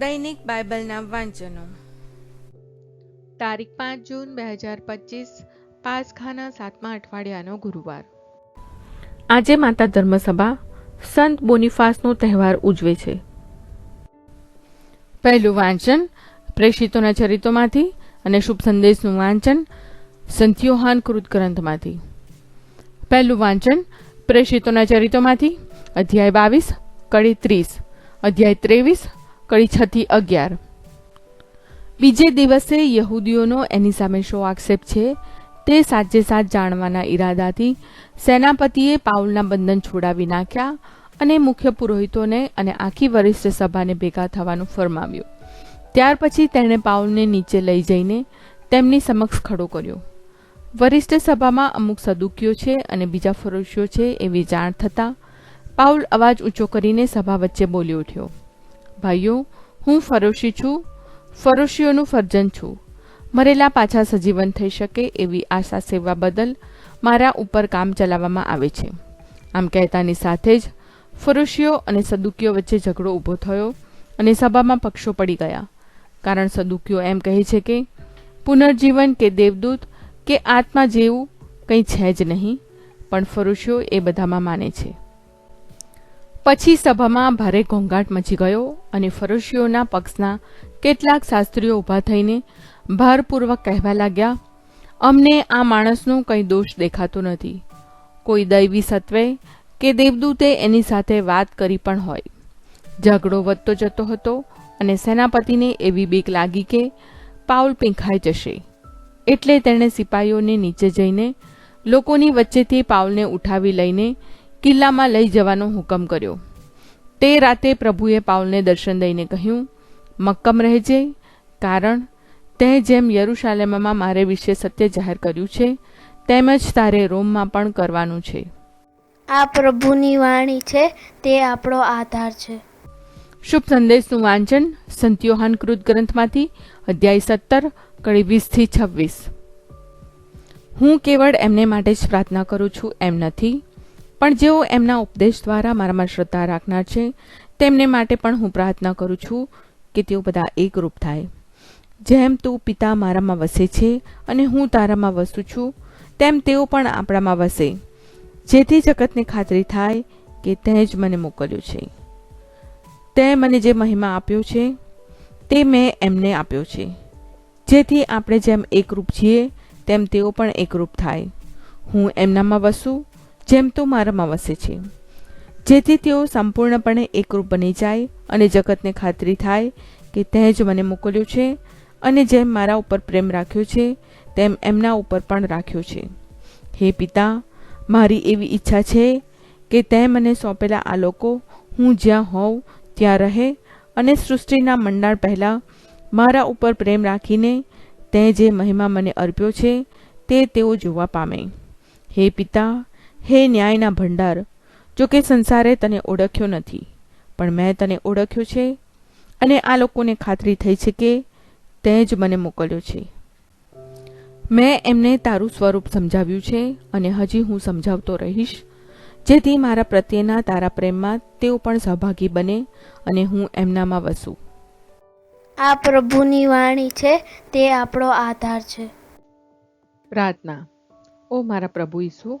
દૈનિક બાઇબલના વાંચનો. તારીખ પાંચ જૂન બે હજાર પચીસ, પાસખાના સાતમા અઠવાડિયાનો ગુરુવાર. આજે માતા ધર્મસભા સંત બોનિફાસનો તહેવાર ઉજવે છે. પહેલું વાંચન પ્રેષિતોના ચરિત્રોમાંથી અને શુભ સંદેશનું વાંચન સંત યોહાન કૃત ગ્રંથમાંથી. પહેલું વાંચન પ્રેષિતોના ચરિત્રોમાંથી, અધ્યાય બાવીસ, કડી ત્રીસ, અધ્યાય ત્રેવીસ કડી છ થી અગિયાર. બીજે દિવસે યહૂદીઓનો એની સામે શો આક્ષેપ છે તે સાચે સાચ જાણવાના ઈરાદાથી સેનાપતિએ પાઉલના બંધન છોડાવી નાખ્યા અને મુખ્ય પુરોહિતોને અને આખી વરિષ્ઠ સભાને ભેગા થવાનું ફરમાવ્યું. ત્યાર પછી તેણે પાઉલને નીચે લઈ જઈને તેમની સમક્ષ ખડો કર્યો. વરિષ્ઠ સભામાં અમુક સદુકીઓ છે અને બીજા ફરોશીઓ છે એવી જાણ થતાં પાઉલ અવાજ ઊંચો કરીને સભા વચ્ચે બોલી ઉઠ્યો. ભાઈઓ, હું ફરોશી છું, ફરોશીઓનું ફરજન છું. મરેલા પાછા સજીવન થઈ શકે એવી આશા સેવા બદલ મારા ઉપર કામ ચલાવવામાં આવે છે. આમ કહેતાની સાથે જ ફરોશીઓ અને સદુકીઓ વચ્ચે ઝઘડો ઊભો થયો અને સભામાં પક્ષો પડી ગયા. કારણ સદુકીઓ એમ કહે છે કે, પુનર્જીવન કે દેવદૂત કે આત્મા જેવું કંઈ છે જ નહીં, પણ ફરોશીઓ એ બધામાં માને છે. પછી સભામાં ભારે ઘોંઘાટ મચી ગયો અને ફરોશીઓના પક્ષના કેટલાક શાસ્ત્રીઓ ઊભા થઈને ભારપૂર્વક કહેવા લાગ્યા, અમને આ માણસનો કંઈ દોષ દેખાતો નથી. કોઈ દૈવી સત્વે કે દેવદૂતે એની સાથે વાત કરી પણ હોય. ઝઘડો વધતો જતો હતો અને સેનાપતિને એવી બીક લાગી કે પાઉલ પીંખાઈ જશે. એટલે તેણે સિપાહીઓને નીચે જઈને લોકોની વચ્ચેથી પાઉલને ઉઠાવી લઈને કિલ્લામાં લઈ જવાનો હુકમ કર્યો. તે રાતે પ્રભુએ પાઉલને દર્શન દઈને કહ્યું મક્કમ રહેજે કારણ તે જેમ યરુશાલેમમાં મારે વિશે સત્ય જાહેર કર્યું છે તેમજ તારે રોમમાં પણ કરવાનું છે. આ પ્રભુની વાણી છે તે આપણો આધાર છે. શુભ સંદેશનું વાંચન સંત યોહાન કૃત ગ્રંથમાંથી અધ્યાય સત્તર કડી વીસથી છવ્વીસ. હું કેવળ એમને માટે જ પ્રાર્થના કરું છું એમ નથી પણ જેઓ એમના ઉપદેશ દ્વારા મારામાં શ્રદ્ધા રાખનાર છે, તેમને માટે પણ હું પ્રાર્થના કરું છું કે તેઓ બધા એકરૂપ થાય. જેમ તું પિતા મારામાં વસે છે અને હું તારામાં વસું છું, તેમ તેઓ પણ આપણામાં વસે. જેથી જગતને ખાતરી થાય કે તે જ મને મોકલ્યો છે. તે મને જે મહિમા આપ્યો છે, તે મેં એમને આપ્યો છે. જેથી આપણે જેમ એકરૂપ છીએ, તેમ તેઓ પણ એકરૂપ થાય. હું એમનામાં વસું જેમ તો મારામાં વસે છે. જેથી તેઓ સંપૂર્ણપણે એકરૂપ બની જાય અને જગતને ખાતરી થાય કે તે જ મને મોકલ્યું છે અને જેમ મારા ઉપર પ્રેમ રાખ્યો છે, તેમ એમના ઉપર પણ રાખ્યો છે. હે પિતા, મારી એવી ઈચ્છા છે કે તે મને સોંપેલા આ લોકો હું જ્યાં હોઉં ત્યાં રહે અને સૃષ્ટિના મંડાણ પહેલાં મારા ઉપર પ્રેમ રાખીને તે જે મહિમા મને અર્પ્યો છે, તે તેઓ જોવા પામે. હે પિતા હે ન્યાયના ભંડાર જો કે સંસારે તને ઓળખ્યો નથી પણ મેં તને ઓળખ્યો છે અને આ લોકોને ખાતરી થઈ છે કે તે જ મને મોકલ્યો છે. મેં એમને તારું સ્વરૂપ સમજાવ્યું છે અને હજી હું સમજાવતો રહીશ જેથી મારા પ્રત્યેના તારા પ્રેમમાં તેઓ પણ સહભાગી બને અને હું એમનામાં વસું. આ પ્રભુની વાણી છે તે આપણો આધાર છે. પ્રાર્થના. ઓ મારા પ્રભુ ઈસુ